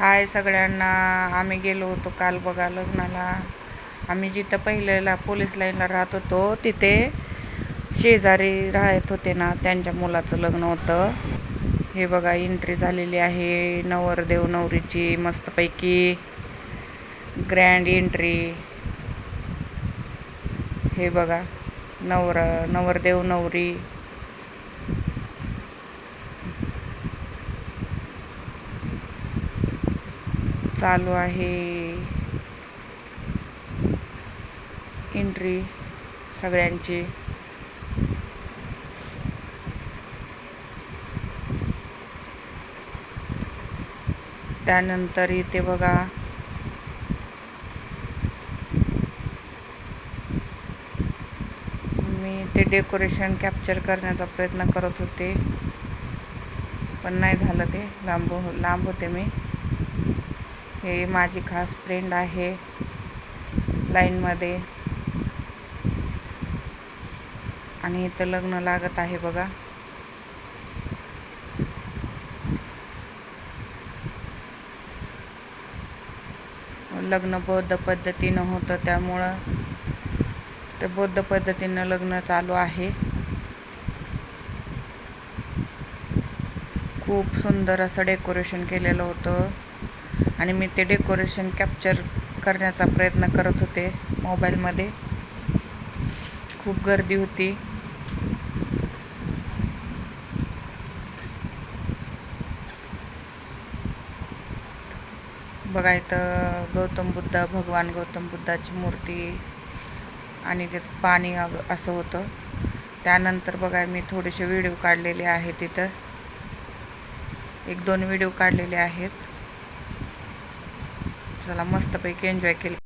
हाय सगळ्यांना. आम्ही गेलो होतो काल बघा लग्नाला. आम्ही जिथं पहिल्याला पोलीस लाईनला राहत होतो तिथे शेजारी राहत होते ना त्यांच्या मुलाचं लग्न होतं. हे बघा एंट्री झालेली आहे. नवरदेव नवरीची मस्तपैकी ग्रँड एंट्री हे बघा नवर नवरदेव नवरी. चालू आहे. एंट्री सगळ्यांची. त्यानंतर इथे बघा. मी ते डेकोरेशन कॅप्चर करण्याचा प्रयत्न करत होते. पण नाही झालं ते. लांब हो, लांब होते मी. हे माझी खास फ्रेंड आहे. लाईनमध्ये आणि इथं लग्न लागत आहे बघा. लग्न बौद्ध पद्धतीनं होतं त्यामुळं ते बौद्ध पद्धतीनं लग्न चालू आहे. खूप सुंदर असं डेकोरेशन केलेलं होतं. आणि मी ते डेकोरेशन कॅप्चर करण्याचा प्रयत्न करत होते मोबाईलमध्ये खूप गर्दी होती. बघा इथं गौतम बुद्ध भगवान गौतम बुद्धाची मूर्ती आणि तिथं पाणी असं होतं. त्यानंतर बघा मी थोडेसे व्हिडिओ काढलेले आहेत तिथं एक दोन व्हिडिओ काढलेले आहेत. चला मस्तपैकी एन्जॉय केली.